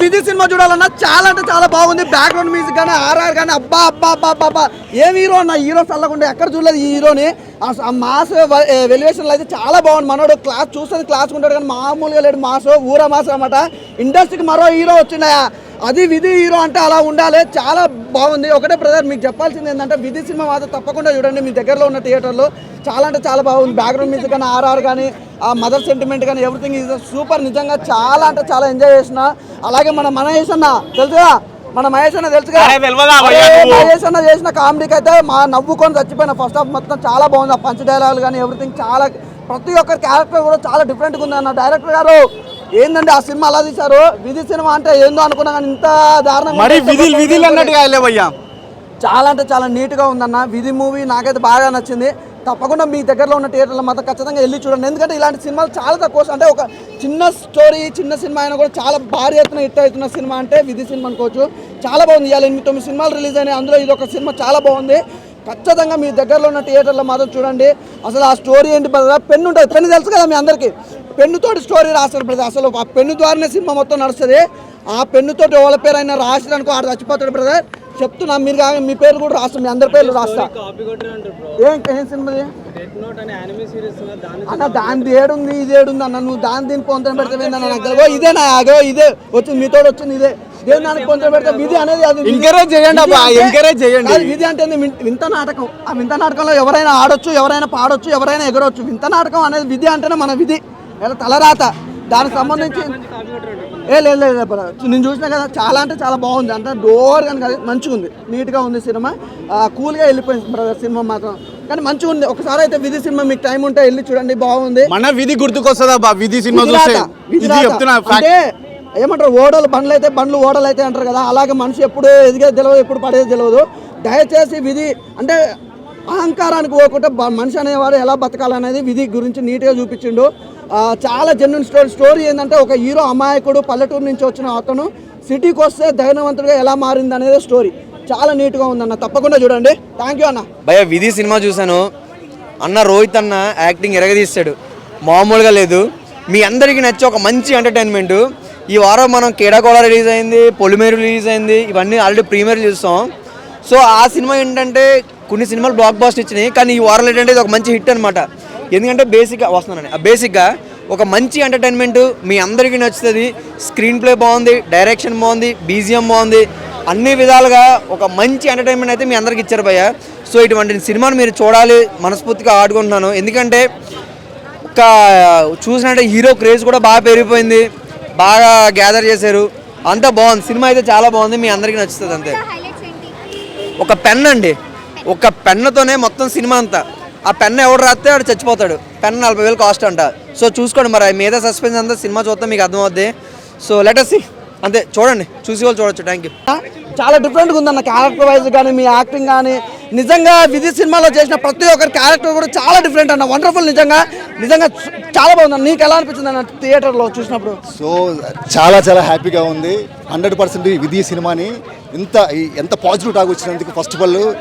విధి సినిమా చూడాలన్నా చాలా అంటే చాలా బాగుంది. బ్యాక్గ్రౌండ్ మ్యూజిక్ కానీ ఆర్ఆర్ కానీ అబ్బా అబ్బా అబ్బా అబ్బా అబ్బా. ఏం హీరో అన్న హీరో చల్లకుండా ఎక్కడ చూడలేదు ఈ హీరోని. ఆ మాస్ వెలివేషన్లో అయితే చాలా బాగుంది. మనోడు క్లాస్ చూస్తుంది క్లాస్ ఉంటాడు కానీ మామూలుగా లేడు మాస్. ఊర మాస్ అనమాట ఇండస్ట్రీకి మరో హీరో వచ్చిందా అది విధి హీరో అంటే అలా ఉండాలి. చాలా బాగుంది. ఒకటే బ్రదర్ మీకు చెప్పాల్సింది ఏంటంటే విధి సినిమా మాత్రం తప్పకుండా చూడండి. మీ దగ్గరలో ఉన్న థియేటర్లో చాలా అంటే చాలా బాగుంది. బ్యాక్గ్రౌండ్ మ్యూజిక్ కానీ ఆర్ఆర్ కానీ ఆ మదర్ సెంటిమెంట్ కానీ ఎవ్రీథింగ్ ఈజ్ సూపర్ నిజంగా చాలా అంటే చాలా ఎంజాయ్ చేసిన అలాగే మన మహేష్ అన్న తెలుసుగా? మన మహేష్ అన్న నువ్వు? మహేష్ అన్న చేసిన కామెడీకి అయితే మా నవ్వుకొని చచ్చిపోయిన ఫస్ట్ హాఫ్ మొత్తం చాలా బాగుంది. ఆ పంచ్ డైలాగులు కానీ ఎవ్రీథింగ్ చాలా ప్రతి ఒక్కరి క్యారెక్టర్ కూడా చాలా డిఫరెంట్గా ఉంది అన్న. డైరెక్టర్ గారు ఏందండి ఆ సినిమా అలా తీశారు? విధి సినిమా అంటే ఏందో అనుకున్నా కానీ ఇంత దారుణంగా మరి విధులు విధులు అన్నట్టుగా చాలా అంటే చాలా నీట్గా ఉందన్న. విధి మూవీ నాకైతే బాగా నచ్చింది. తప్పకుండా మీ దగ్గరలో ఉన్న థియేటర్లో మాత్రం ఖచ్చితంగా వెళ్ళి చూడండి. ఎందుకంటే ఇలాంటి సినిమాలు చాలా తక్కువ అంటే ఒక చిన్న స్టోరీ చిన్న సినిమా అయినా కూడా చాలా భారీ ఎత్తున హిట్ అవుతున్న సినిమా అంటే విధి సినిమా అనుకోవచ్చు. చాలా బాగుంది. ఇవాళ ఎనిమిది తొమ్మిది సినిమాలు రిలీజ్ అయినాయి. అందులో ఇది ఒక సినిమా చాలా బాగుంది. ఖచ్చితంగా మీ దగ్గరలో ఉన్న థియేటర్లో మాత్రం చూడండి. అసలు ఆ స్టోరీ ఏంటి? పెన్ను ఉంటుంది. పెన్ను తెలుసు కదా మీ అందరికీ. పెన్నుతోటి స్టోరీ రాస్తారు బ్రదర్. అసలు ఆ పెన్ను ద్వారానే సినిమా మొత్తం నడుస్తుంది. ఆ పెన్నుతోటి ఎవరి పేరు అయినా రాసిరనుకో ఆడ చచ్చిపోతాడు బ్రదర్. చెప్తున్నా మీరు కాక మీ పేరు కూడా రాస్తాం మీ అందరి పేర్లు రాస్తా. కాపీ కొట్టారంటారు బ్రో. ఏం ఏం సినిమా అన్న దాని ఏడుంది ఇది ఏడుంది అన్న నువ్వు దాని దీని పొందడం పెడితే నాకు ఇదే నా అగో ఇదే వచ్చింది మీతో వచ్చింది ఇదే. పెడితే విధి అనేది అది. Encourage చేయండి encourage చేయండి. విధి అంటే వింత నాటకం. ఆ వింత నాటకంలో ఎవరైనా ఆడొచ్చు ఎవరైనా పాడొచ్చు ఎవరైనా ఎగరొచ్చు. వింత నాటకం అనేది విధి అంటేనే మన విధి. ఎలా తలరాత? దానికి సంబంధించి ఏ లేదు లేదు. నేను చూసినా కదా చాలా అంటే చాలా బాగుంది. అంటే డోర్ కానీ కాదు, మంచిగా ఉంది. నీట్గా ఉంది సినిమా. కూల్గా వెళ్ళిపోయింది బ్రదర్ సినిమా మాత్రం. కానీ మంచిగా ఉంది. ఒకసారి అయితే విధి సినిమా మీకు టైం ఉంటే వెళ్ళి చూడండి బాగుంది. మన విధి గుర్తుకొస్తుందా విధి సినిమా అంటే ఏమంటారు ఓడలు బండ్లు అయితే బండ్లు ఓడలు అయితే అంటారు కదా అలాగే మనిషి ఎప్పుడు ఎదిగేది తెలియదు ఎప్పుడు పడేది తెలియదు దయచేసి విధి అంటే అహంకారానికి పోకుండా మనిషి అనేవాడు ఎలా బతకాలనేది విధి గురించి నీట్గా చూపించిండు. చాలా జెన్యున్ స్టోరీ స్టోరీ ఏంటంటే ఒక హీరో అమాయకుడు పల్లెటూరు నుంచి వచ్చిన అతను సిటీకి వస్తే ధైర్యవంతుడిగా ఎలా మారింది అనేది స్టోరీ చాలా నీట్గా ఉందన్న తప్పకుండా చూడండి. థ్యాంక్ యూ అన్న. భయ విధి సినిమా చూశాను. అన్న రోహిత్ అన్న యాక్టింగ్ ఎరగదీస్తాడు. మామూలుగా లేదు. మీ అందరికీ నచ్చే ఒక మంచి ఎంటర్టైన్మెంట్ ఈ వారం మనం కేడాకోడ రిలీజ్ అయింది పొలిమేరు రిలీజ్ అయింది ఇవన్నీ ఆల్రెడీ ప్రీమియర్ చూస్తాం. సో ఆ సినిమా ఏంటంటే కొన్ని సినిమాలు బ్లాక్ బాస్ట్ ఇచ్చినాయి కానీ ఈ వారం ఏంటంటే ఇది ఒక మంచి హిట్ అనమాట ఎందుకంటే బేసిక్గా వస్తున్నాను ఆ బేసిక్గా ఒక మంచి ఎంటర్టైన్మెంట్ మీ అందరికీ నచ్చుతుంది. స్క్రీన్ ప్లే బాగుంది డైరెక్షన్ బాగుంది బీజిఎం బాగుంది. అన్ని విధాలుగా ఒక మంచి ఎంటర్టైన్మెంట్ అయితే మీ అందరికి ఇచ్చారు భయ్య. సో ఇటువంటి సినిమాను మీరు చూడాలి మనస్ఫూర్తిగా ఆడుకుంటున్నాను. ఎందుకంటే ఒక చూసినట్టే హీరో క్రేజ్ కూడా బాగా పెరిగిపోయింది బాగా గ్యాదర్ చేశారు. అంతా బాగుంది సినిమా అయితే చాలా బాగుంది మీ అందరికీ నచ్చుతుంది అంతే. ఒక పెన్ అండి. ఒక పెన్నుతోనే మొత్తం సినిమా అంతా. ఆ పెన్ ఎవడు రాస్తే వాడు చచ్చిపోతాడు. పెన్ నలభై వేలు కాస్ట్ అంట. సో చూసుకోండి మరి మీద సస్పెన్స్ అంతా సినిమా చూస్తే మీకు అర్థమవుద్ది. సో లెటర్స్ అంతే చూడండి. చూసి వాళ్ళు చూడొచ్చు. థ్యాంక్ యూ చాలా డిఫరెంట్గా ఉందన్న క్యారెక్టర్ వైజ్ కానీ మీ యాక్టింగ్ కానీ. నిజంగా విధి సినిమాలో చేసిన ప్రతి ఒక్కరి క్యారెక్టర్ కూడా చాలా డిఫరెంట్ అన్న. వండర్ఫుల్ నిజంగా. నిజంగా చాలా బాగుంది నీకు ఎలా అనిపించింది అన్న థియేటర్లో చూసినప్పుడు? సో చాలా చాలా హ్యాపీగా ఉంది. హండ్రెడ్ పర్సెంట్ విధి సినిమాని ఇంత ఎంత పాజిటివ్ టాక్ వచ్చినందుకు ఫస్ట్ ఆఫ్ ఆల్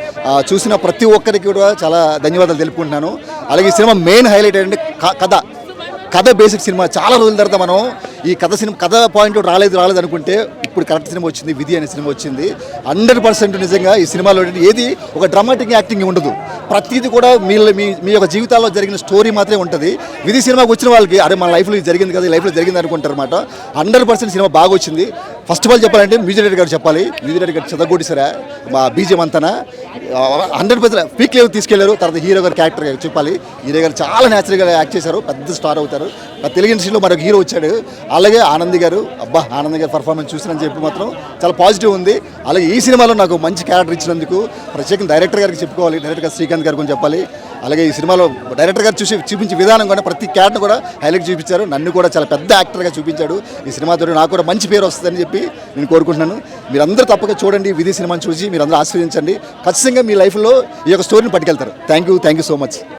చూసిన ప్రతి ఒక్కరికి కూడా చాలా ధన్యవాదాలు తెలుపుకుంటున్నాను. అలాగే ఈ సినిమా మెయిన్ హైలైట్ ఏంటంటే క- కథ. కథ బేసిక్ సినిమా. చాలా రోజుల తర్వాత మనం ఈ కథ సినిమా కథ పాయింట్ రాలేదు రాలేదు అనుకుంటే ఇప్పుడు కరెక్ట్ సినిమా వచ్చింది విధి అనే సినిమా వచ్చింది. హండ్రెడ్ పర్సెంట్ నిజంగా ఈ సినిమాలో ఏది ఒక డ్రామాటిక్ యాక్టింగ్ ఉండదు. ప్రతిదీ కూడా మీ మీ మీ యొక్క జీవితాల్లో జరిగిన స్టోరీ మాత్రమే ఉంటుంది. విధి సినిమాకి వచ్చిన వాళ్ళకి అరే మన లైఫ్లో ఇది జరిగింది కదా లైఫ్లో జరిగింది అనుకుంటారు అనమాట హండ్రెడ్ పర్సెంట్ సినిమా బాగా వచ్చింది. ఫస్ట్ ఆఫ్ ఆల్ చెప్పాలంటే మ్యూజిక్ డైరెక్టర్ గారు చెప్పాలి. మ్యూజిక్ డైరెక్టర్ గారు చదవగొట్టేసారా మా బీజం అంతనా హండ్రెడ్ పర్సెంట్ పీక్ లెవెల్ తీసుకెళ్ళారు. తర్వాత హీరో గారు క్యారెక్టర్ గారు చెప్పాలి. హీరో గారు చాలా న్యాచురల్గా యాక్ట్ చేశారు. పెద్ద స్టార్ అవుతారు. తెలుగు ఇండస్ట్రీలో మరొక హీరో వచ్చాడు. అలాగే ఆనంద్ గారు. అబ్బా ఆనంద్ గారి పర్ఫార్మెన్స్ చూసినని చెప్పి మాత్రం చాలా పాజిటివ్ ఉంది. అలాగే ఈ సినిమాలో నాకు మంచి క్యారెక్టర్ ఇచ్చినందుకు ప్రత్యేకంగా డైరెక్టర్ గారికి చెప్పుకోవాలి. డైరెక్టర్ గారు శ్రీకాంత్ గారు కొంచెం చెప్పాలి. అలాగే ఈ సినిమాలో డైరెక్టర్ గారు చూసి చూపించే విధానం కూడా ప్రతి క్యారెక్టర్ కూడా హైలైట్ చూపించారు. నన్ను కూడా చాలా పెద్ద యాక్టర్గా చూపించాడు. ఈ సినిమాతో నాకు కూడా మంచి పేరు వస్తుందని చెప్పి చెప్పి నేను కోరుకుంటున్నాను. మీరందరూ తప్పక చూడండి విధి సినిమాని చూసి మీరందరూ ఆస్వాదించండి ఖచ్చితంగా మీ లైఫ్లో ఈ యొక్క స్టోరీని పట్టుకెళ్తారు. Thank you thank you so much.